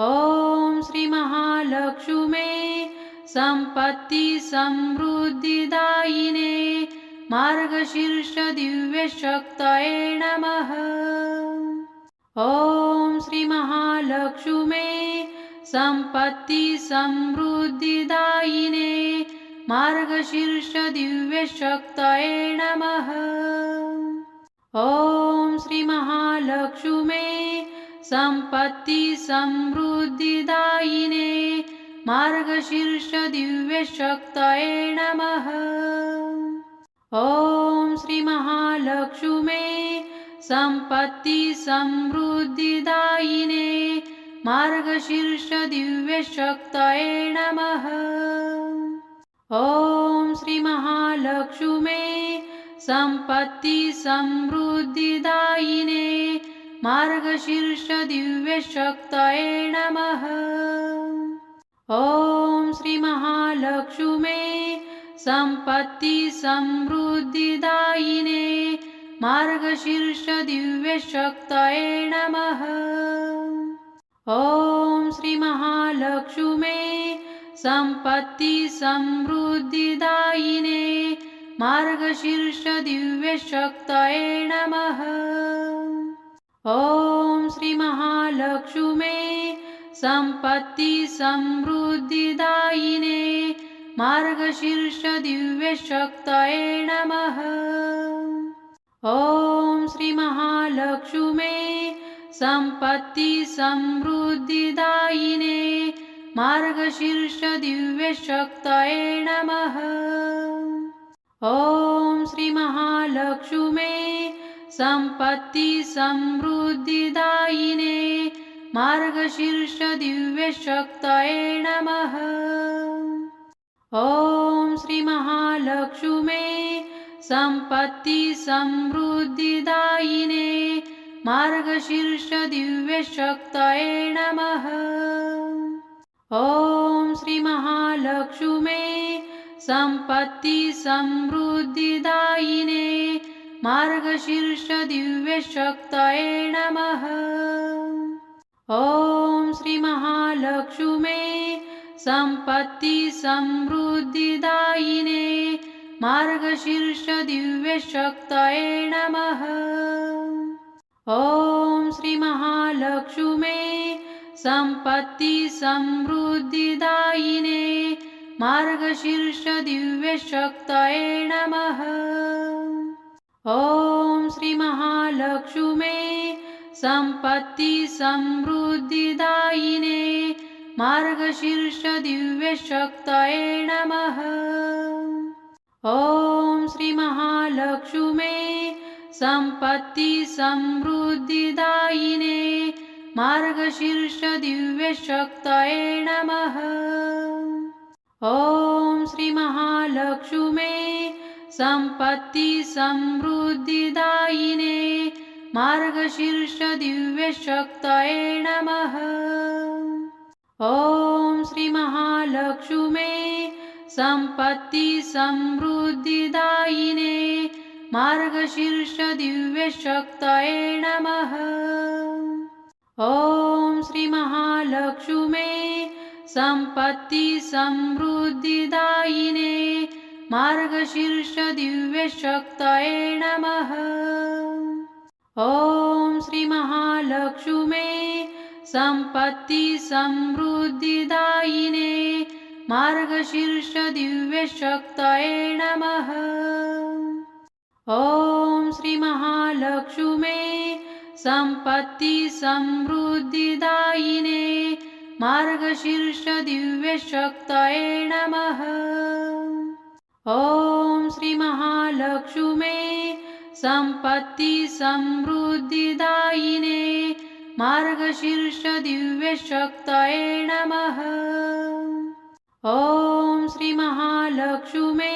ॐ श्रीमहालक्ष्मे सम्पत्ति समृद्धिदायिने मार्गशीर्षदिव्यशक्तये नमः। ॐ श्रीमहालक्ष्मे सम्पत्ति समृद्धिदायिने मार्गशीर्षदिव्यशक्तये नमः। ॐ श्रीमहालक्ष्मे सम्पत्ति समृद्धिदायिने मार्गशीर्षदिव्यशक्तये नमः। ॐ श्रीमहालक्ष्मे सम्पत्ति समृद्धिदायिने मार्गशीर्षदिव्यशक्तये नमः। ॐ श्रीमहालक्ष्मे सम्पत्ति समृद्धिदायिने मार्गशीर्षदिव्यशक्तये नमः। ॐ श्रीमहालक्ष्मे सम्पत्ति समृद्धिदायिने मार्गशीर्षदिव्यशक्तये नमः। ॐ श्रीमहालक्ष्मे सम्पत्ति समृद्धिदायिने मार्गशीर्षदिव्यशक्तये नमः ॐ श्रीमहालक्ष्मे सम्पत्ति समृद्धिदायिने मार्गशीर्षदिव्यशक्तये नमः। ॐ श्रीमहालक्ष्मे सम्पत्ति समृद्धिदायिने मार्गशीर्षदिव्यशक्तये नमः। ॐ श्रीमहालक्ष्मे समृद्धिदायिने मार्गशीर्षदिव्यशक्तये नमः। ॐ श्रीमहालक्ष्मे सम्पत्ति समृद्धिदायिने मार्गशीर्षदिव्यशक्तये नमः। ॐ श्रीमहालक्ष्मे सम्पत्ति समृद्धिदायिने मार्गशीर्षदिव्यशक्तये नमः। ॐ श्रीमहालक्ष्मे सम्पत्ति समृद्धिदायिने मार्गशीर्षदिव्यशक्तये नमः। ॐ श्रीमहालक्ष्मे सम्पत्ति समृद्धिदायिने मार्गशीर्षदिव्यशक्तये नमः ॐ श्रीमहालक्ष्मे सम्पत्ति समृद्धिदायिने मार्गशीर्षदिव्यशक्तये नमः। ॐ श्रीमहालक्ष्मे सम्पत्ति समृद्धिदायिने मार्गशीर्षदिव्यशक्तये नमः। ॐ श्रीमहालक्ष्मे सम्पत्ति समृद्धिदायिने मार्गशीर्षदिव्यशक्तये नमः। ॐ श्रीमहालक्ष्मे सम्पत्ति समृद्धिदायिने मार्गशीर्षदिव्यशक्तये नमः। ॐ श्रीमहालक्ष्मे सम्पत्ति समृद्धिदायिने मार्गशीर्षदिव्यशक्तये नमः। ॐ श्रीमहालक्ष्मे सम्पत्ति समृद्धिदायिने मार्गशीर्षदिव्यशक्तये नमः। ॐ श्रीमहालक्ष्मे सम्पत्ति समृद्धिदायिने मार्गशीर्षदिव्यशक्तये नमः ॐ श्रीमहालक्ष्मे सम्पत्ति समृद्धिदायिने मार्गशीर्षदिव्यशक्तये नमः। ॐ श्रीमहालक्ष्मे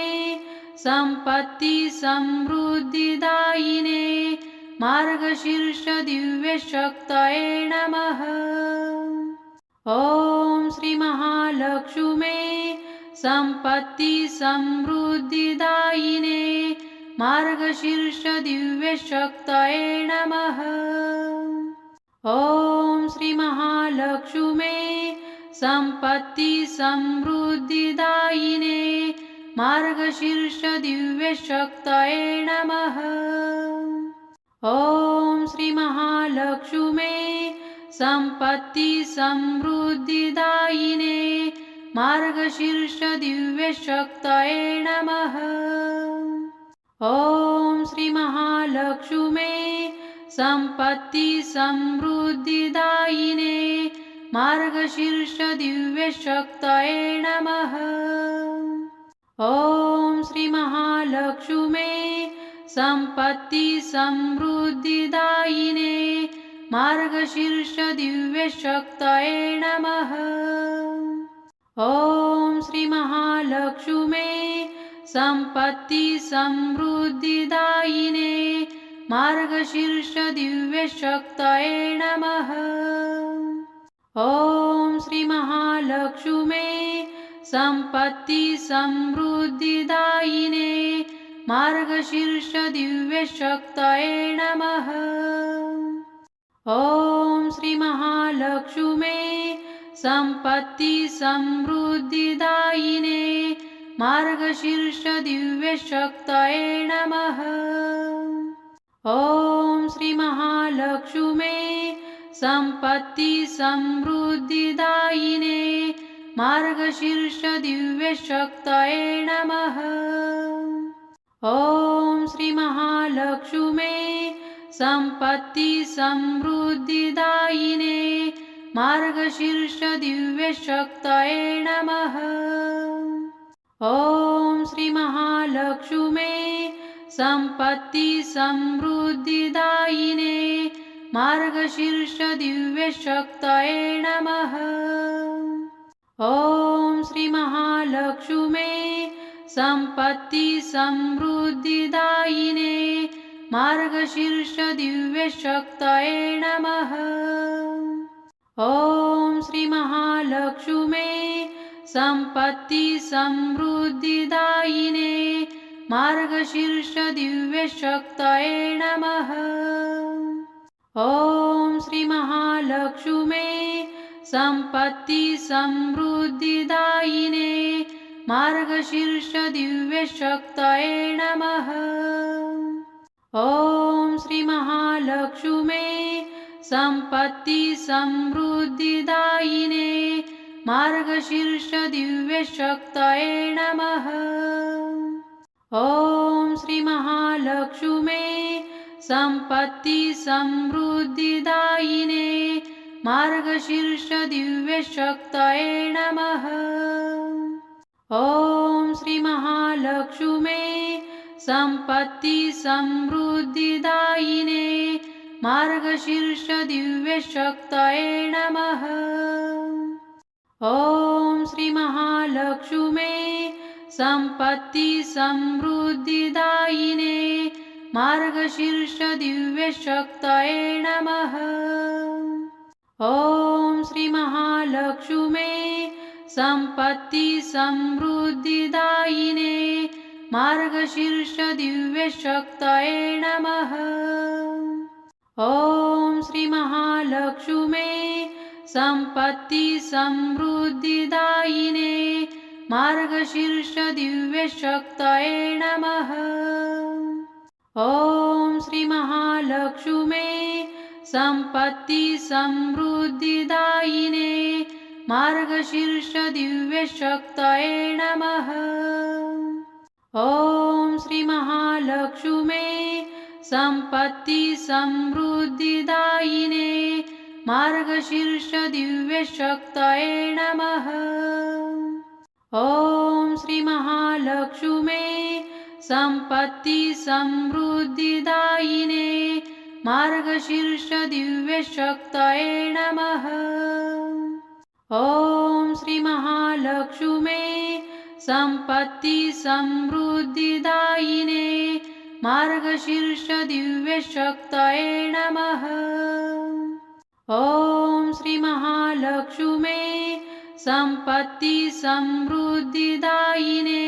सम्पत्ति समृद्धिदायिने मार्गशीर्षदिव्यशक्तये नमः। ॐ श्रीमहालक्ष्मे सम्पत्ति समृद्धिदायिने मार्गशीर्षदिव्यशक्तये नमः। ॐ श्रीमहालक्ष्मे सम्पत्ति समृद्धिदायिने मार्गशीर्षदिव्यशक्तये नमः। ॐ श्रीमहालक्ष्मे सम्पत्ति समृद्धिदायिने मार्गशीर्षदिव्यशक्तये नमः। ॐ श्रीमहालक्ष्मे सम्पत्ति समृद्धिदायिने मार्गशीर्षदिव्यशक्तये नमः। ॐ श्रीमहालक्ष्मे सम्पत्ति समृद्धिदायिने मार्गशीर्षदिव्यशक्तये नमः ॐ श्रीमहालक्ष्मे सम्पत्ति समृद्धिदायिने मार्गशीर्षदिव्यशक्तये नमः। ॐ श्रीमहालक्ष्मे सम्पत्ति समृद्धिदायिने मार्गशीर्षदिव्यशक्तये नमः। ॐ श्रीमहालक्ष्मे सम्पत्ति समृद्धिदायिने मार्गशीर्षदिव्यशक्तये नमः। ॐ श्रीमहालक्ष्मे सम्पत्ति समृद्धिदायिने मार्गशीर्षदिव्यशक्तये नमः। ॐ श्रीमहालक्ष्मे सम्पत्ति समृद्धिदायिने मार्गशीर्षदिव्यशक्तये नमः। ॐ श्रीमहालक्ष्मे सम्पत्ति समृद्धिदायिने मार्गशीर्षदिव्यशक्तये नमः। ॐ श्रीमहालक्ष्मे सम्पत्ति समृद्धिदायिने मार्गशीर्षदिव्यशक्तये नमः ॐ श्रीमहालक्ष्मे सम्पत्ति समृद्धिदायिने मार्गशीर्षदिव्यशक्तये नमः। ॐ श्रीमहालक्ष्मे सम्पत्ति समृद्धिदायिने मार्गशीर्षदिव्यशक्तये नमः। ॐ श्रीमहालक्ष्मे समृद्धिदायिने मार्गशीर्षदिव्यशक्तये नमः। ॐ श्रीमहालक्ष्मे सम्पत्ति समृद्धिदायिने मार्गशीर्षदिव्यशक्तये नमः। ॐ श्रीमहालक्ष्मे सम्पत्ति समृद्धिदायिने मार्गशीर्षदिव्यशक्तये नमः। ॐ श्रीमहालक्ष्मे सम्पत्ति समृद्धिदायिने मार्गशीर्षदिव्यशक्तये नमः। ॐ श्रीमहालक्ष्मे सम्पत्ति समृद्धिदायिने मार्गशीर्षदिव्यशक्तये नमः ॐ श्रीमहालक्ष्मे सम्पत्ति समृद्धिदायिने मार्गशीर्षदिव्यशक्तये नमः। ॐ श्रीमहालक्ष्मे सम्पत्ति समृद्धिदायिने मार्गशीर्षदिव्यशक्तये नमः। ॐ श्रीमहालक्ष्मे समृद्धिदायिने मार्गशीर्षदिव्यशक्तये नमः। ॐ श्रीमहालक्ष्मे सम्पत्ति समृद्धिदायिने मार्गशीर्षदिव्यशक्तये नमः। ॐ श्रीमहालक्ष्मे सम्पत्ति समृद्धिदायिने मार्गशीर्षदिव्यशक्तये नमः। ॐ श्रीमहालक्ष्मे सम्पत्ति समृद्धिदायिने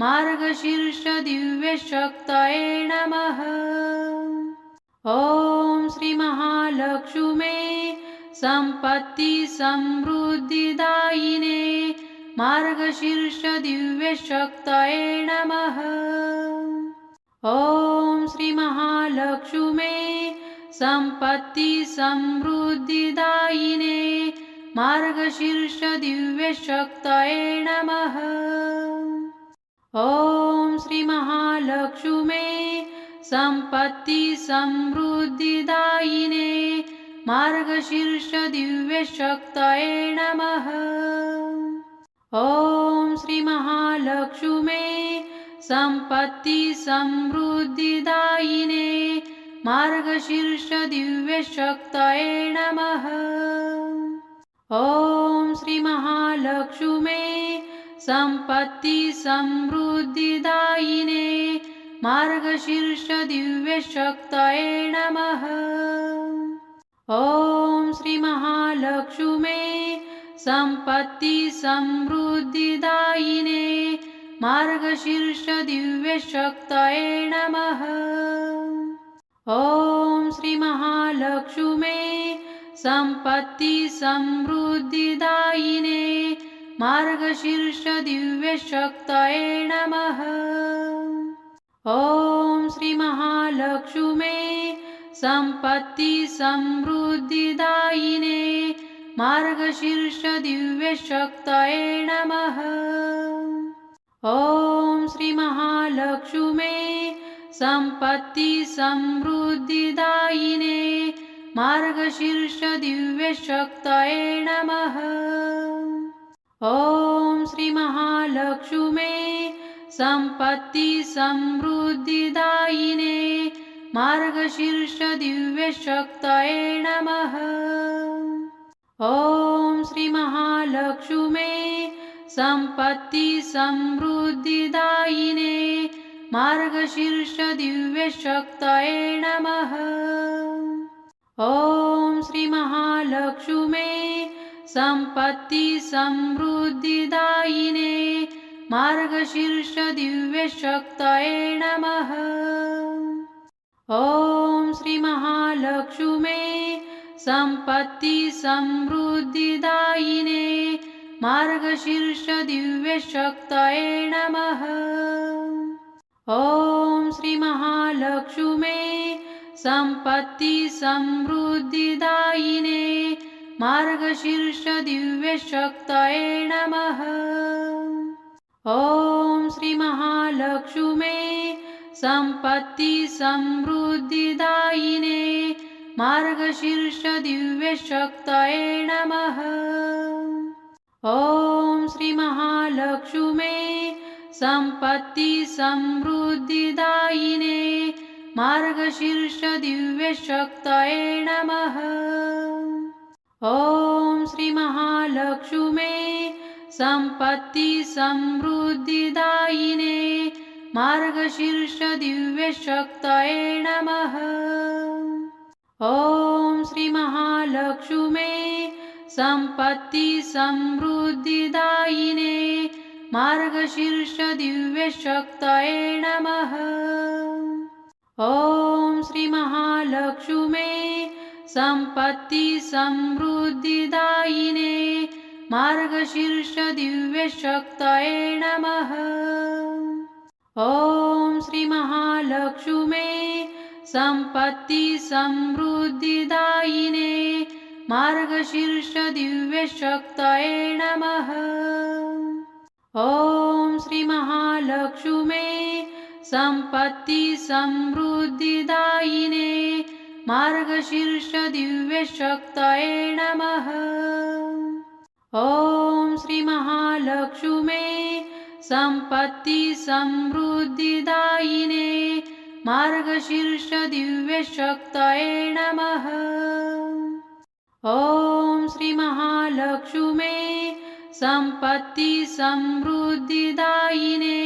मार्गशीर्षदिव्यशक्तये नमः। ॐ श्रीमहालक्ष्मे सम्पत्ति समृद्धिदायिने मार्गशीर्षदिव्यशक्तये नमः ॐ श्रीमहालक्ष्मे सम्पत्ति समृद्धिदायिने मार्गशीर्षदिव्यशक्तये नमः। ॐ श्रीमहालक्ष्मे सम्पत्ति समृद्धिदायिने मार्गशीर्षदिव्यशक्तये नमः। ॐ श्रीमहालक्ष्मे समृद्धिदायिने मार्गशीर्षदिव्यशक्तये नमः। ॐ श्रीमहालक्ष्मे सम्पत्ति समृद्धिदायिने मार्गशीर्षदिव्यशक्तये नमः। ॐ श्रीमहालक्ष्मे सम्पत्ति समृद्धिदायिने मार्गशीर्षदिव्यशक्तये नमः। ॐ श्रीमहालक्ष्मे सम्पत्ति समृद्धिदायिने मार्गशीर्षदिव्यशक्तये नमः। ॐ श्रीमहालक्ष्मे सम्पत्ति समृद्धिदायिने मार्गशीर्षदिव्यशक्तये नमः ॐ श्रीमहालक्ष्मे सम्पत्ति समृद्धिदायिने मार्गशीर्षदिव्यशक्तये नमः। ॐ श्रीमहालक्ष्मे सम्पत्ति समृद्धिदायिने मार्गशीर्षदिव्यशक्तये नमः। ॐ श्रीमहालक्ष्मे सम्पत्ति समृद्धिदायिने मार्गशीर्षदिव्यशक्तये नमः। ॐ श्रीमहालक्ष्मे सम्पत्ति समृद्धिदायिने मार्गशीर्षदिव्यशक्तये नमः। ॐ श्रीमहालक्ष्मे सम्पत्ति समृद्धिदायिने मार्गशीर्षदिव्यशक्तये नमः। ॐ श्रीमहालक्ष्मे सम्पत्ति समृद्धिदायिने मार्गशीर्षदिव्यशक्तये नमः। ॐ श्रीमहालक्ष्मे सम्पत्ति समृद्धिदायिने मार्गशीर्षदिव्यशक्तये नमः ॐ श्रीमहालक्ष्मे सम्पत्ति समृद्धिदायिने मार्गशीर्षदिव्यशक्तये नमः। ॐ श्रीमहालक्ष्मे सम्पत्ति समृद्धिदायिने मार्गशीर्षदिव्यशक्तये नमः। ॐ श्रीमहालक्ष्मे सम्पत्ति समृद्धिदायिने मार्गशीर्षदिव्यशक्तये नमः। ॐ श्रीमहालक्ष्मे सम्पत्ति समृद्धिदायिने मार्गशीर्षदिव्यशक्तये नमः। ॐ श्रीमहालक्ष्मे सम्पत्ति समृद्धिदायिने मार्गशीर्षदिव्यशक्तये नमः। ॐ श्रीमहालक्ष्मे सम्पत्ति समृद्धिदायिने मार्गशीर्षदिव्यशक्तये नमः। ॐ श्रीमहालक्ष्मे सम्पत्ति समृद्धिदायिने मार्गशीर्षदिव्यशक्तये नमः ॐ श्रीमहालक्ष्मे सम्पत्ति समृद्धिदायिने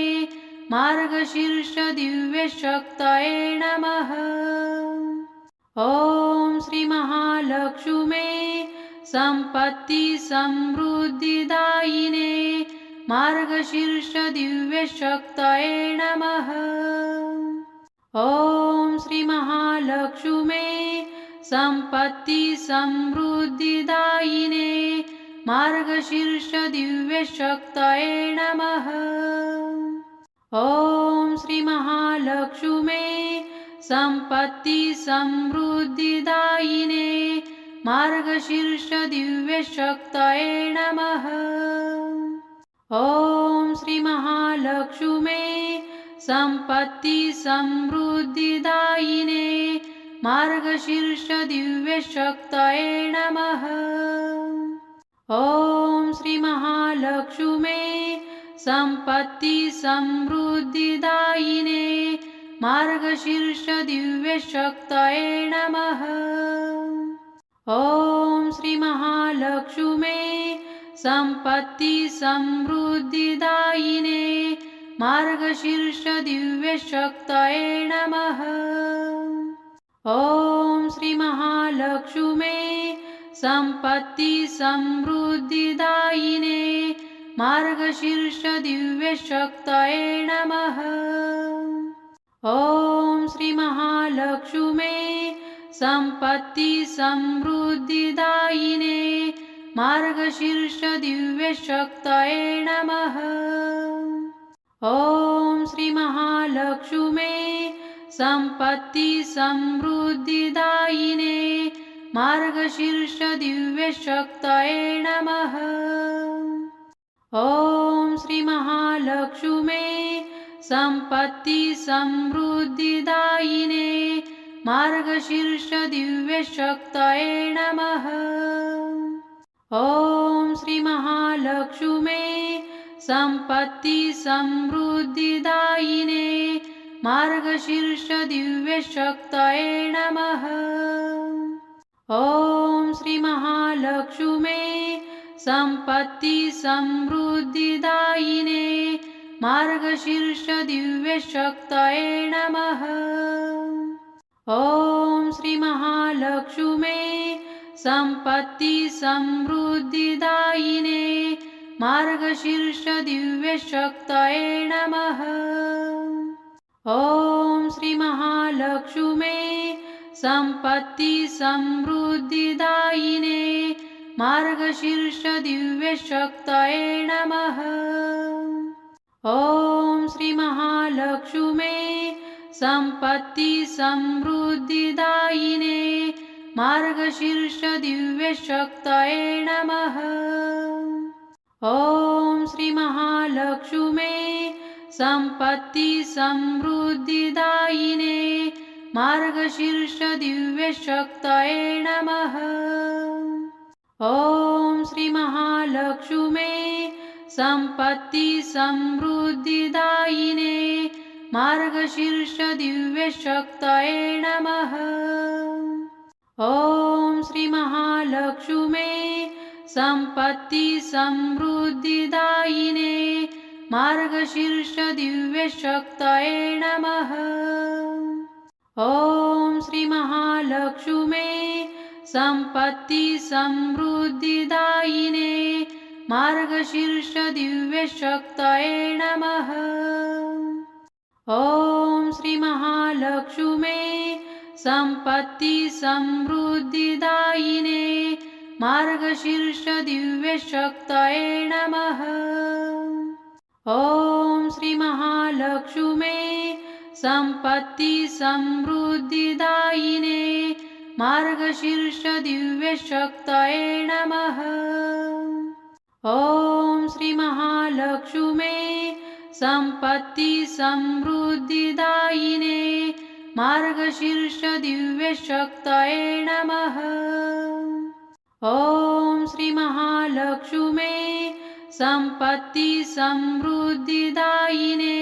मार्गशीर्षदिव्यशक्तये नमः। ॐ श्रीमहालक्ष्मे सम्पत्ति समृद्धिदायिने मार्गशीर्षदिव्यशक्तये नमः। ॐ श्रीमहालक्ष्मे सम्पत्ति समृद्धिदायिने मार्गशीर्षदिव्यशक्तये नमः। ॐ श्रीमहालक्ष्मे सम्पत्ति समृद्धिदायिने मार्गशीर्षदिव्यशक्तये नमः। ॐ श्रीमहालक्ष्मे सम्पत्ति समृद्धिदायिने मार्गशीर्षदिव्यशक्तये नमः। ॐ श्रीमहालक्ष्मे सम्पत्ति समृद्धिदायिने मार्गशीर्षदिव्यशक्तये नमः। ॐ श्रीमहालक्ष्मे सम्पत्ति समृद्धिदायिने मार्गशीर्षदिव्यशक्तये नमः ॐ श्रीमहालक्ष्मे सम्पत्ति समृद्धिदायिने मार्गशीर्षदिव्यशक्तये नमः। ॐ श्रीमहालक्ष्मे सम्पत्ति समृद्धिदायिने मार्गशीर्षदिव्यशक्तये नमः। ॐ श्रीमहालक्ष्मे सम्पत्ति समृद्धिदायिने मार्गशीर्षदिव्यशक्तये नमः। ॐ श्रीमहालक्ष्मे सम्पत्ति समृद्धिदायिने मार्गशीर्षदिव्यशक्तये नमः। ॐ श्रीमहालक्ष्मे सम्पत्ति समृद्धिदायिने मार्गशीर्षदिव्यशक्तये नमः। ॐ श्रीमहालक्ष्मे सम्पत्ति समृद्धिदायिने मार्गशीर्षदिव्यशक्तये नमः। ॐ श्रीमहालक्ष्मे सम्पत्ति समृद्धिदायिने मार्गशीर्षदिव्यशक्तये नमः ॐ श्रीमहालक्ष्मे सम्पत्ति समृद्धिदायिने मार्गशीर्षदिव्यशक्तये नमः। ॐ श्रीमहालक्ष्मे सम्पत्ति समृद्धिदायिने मार्गशीर्षदिव्यशक्तये नमः। ॐ श्रीमहालक्ष्मे समृद्धिदायिने मार्गशीर्षदिव्यशक्तये नमः। ॐ श्रीमहालक्ष्मे सम्पत्ति समृद्धिदायिने मार्गशीर्षदिव्यशक्तये नमः। ॐ श्रीमहालक्ष्मे सम्पत्ति समृद्धिदायिने मार्गशीर्षदिव्यशक्तये नमः। ॐ श्रीमहालक्ष्मे सम्पत्ति समृद्धिदायिने मार्गशीर्षदिव्यशक्तये नमः। ॐ श्रीमहालक्ष्मे सम्पत्ति समृद्धिदायिने मार्गशीर्षदिव्यशक्तये नमः ॐ श्रीमहालक्ष्मे सम्पत्ति समृद्धिदायिने मार्गशीर्षदिव्यशक्तये नमः। ॐ श्रीमहालक्ष्मे सम्पत्ति समृद्धिदायिने मार्गशीर्षदिव्यशक्तये नमः। ॐ श्रीमहालक्ष्मे समृद्धिदायिने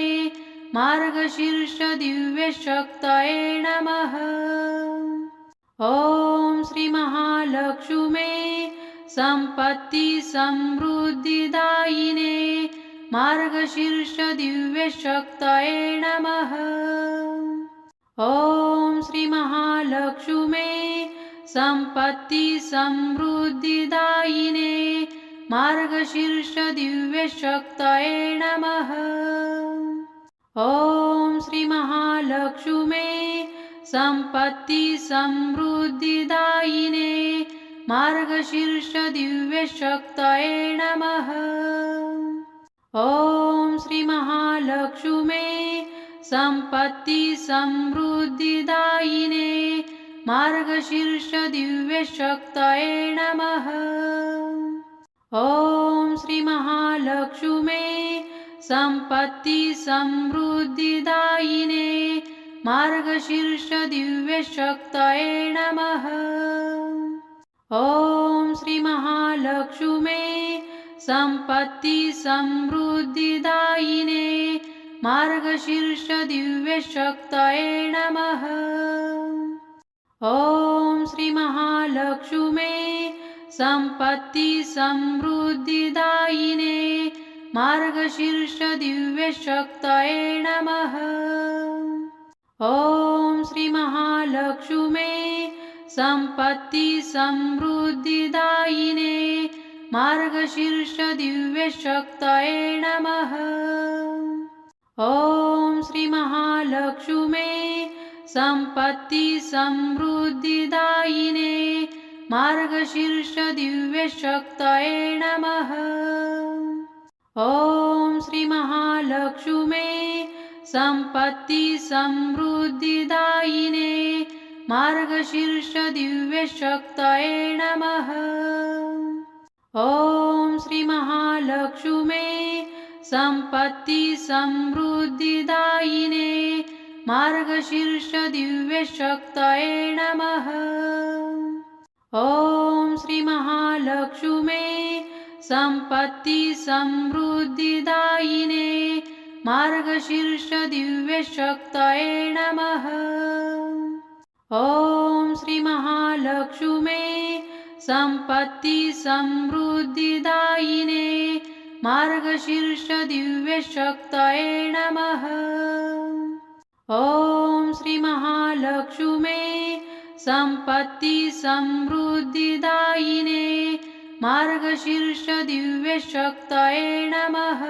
मार्गशीर्षदिव्यशक्तये नमः। ॐ श्रीमहालक्ष्मे सम्पत्ति समृद्धिदायिने मार्गशीर्षदिव्यशक्तये नमः। ॐ श्रीमहालक्ष्मे सम्पत्ति समृद्धिदायिने मार्गशीर्षदिव्यशक्तये नमः। ॐ श्रीमहालक्ष्मे सम्पत्ति समृद्धिदायिने मार्गशीर्षदिव्यशक्तये नमः। ॐ श्रीमहालक्ष्मे सम्पत्ति समृद्धिदायिने मार्गशीर्षदिव्यशक्तये नमः श्रीमहालक्ष्मे सम्पत्ति समृद्धिदायिने मार्गशीर्षदिव्यशक्तये नमः। ॐ श्रीमहालक्ष्मे सम्पत्ति समृद्धिदायिने मार्गशीर्षदिव्यशक्तये नमः। ॐ श्रीमहालक्ष्मे समृद्धिदायिने मार्गशीर्षदिव्यशक्तये नमः। ॐ श्रीमहालक्ष्मे सम्पत्ति समृद्धिदायिने मार्गशीर्षदिव्यशक्तये नमः। ॐ श्रीमहालक्ष्मे सम्पत्ति समृद्धिदायिने मार्गशीर्षदिव्यशक्तये नमः। ॐ श्रीमहालक्ष्मे सम्पत्ति समृद्धिदायिने मार्गशीर्षदिव्यशक्तये नमः। ॐ श्रीमहालक्ष्मे सम्पत्ति समृद्धिदायिने मार्गशीर्षदिव्यशक्तये नमः ॐ श्रीमहालक्ष्मे सम्पत्ति समृद्धिदायिने मार्गशीर्षदिव्यशक्तये नमः। ॐ श्रीमहालक्ष्मे सम्पत्ति समृद्धिदायिने मार्गशीर्षदिव्यशक्तये नमः। ॐ श्रीमहालक्ष्मे सम्पत्ति समृद्धिदायिने मार्गशीर्षदिव्यशक्तये नमः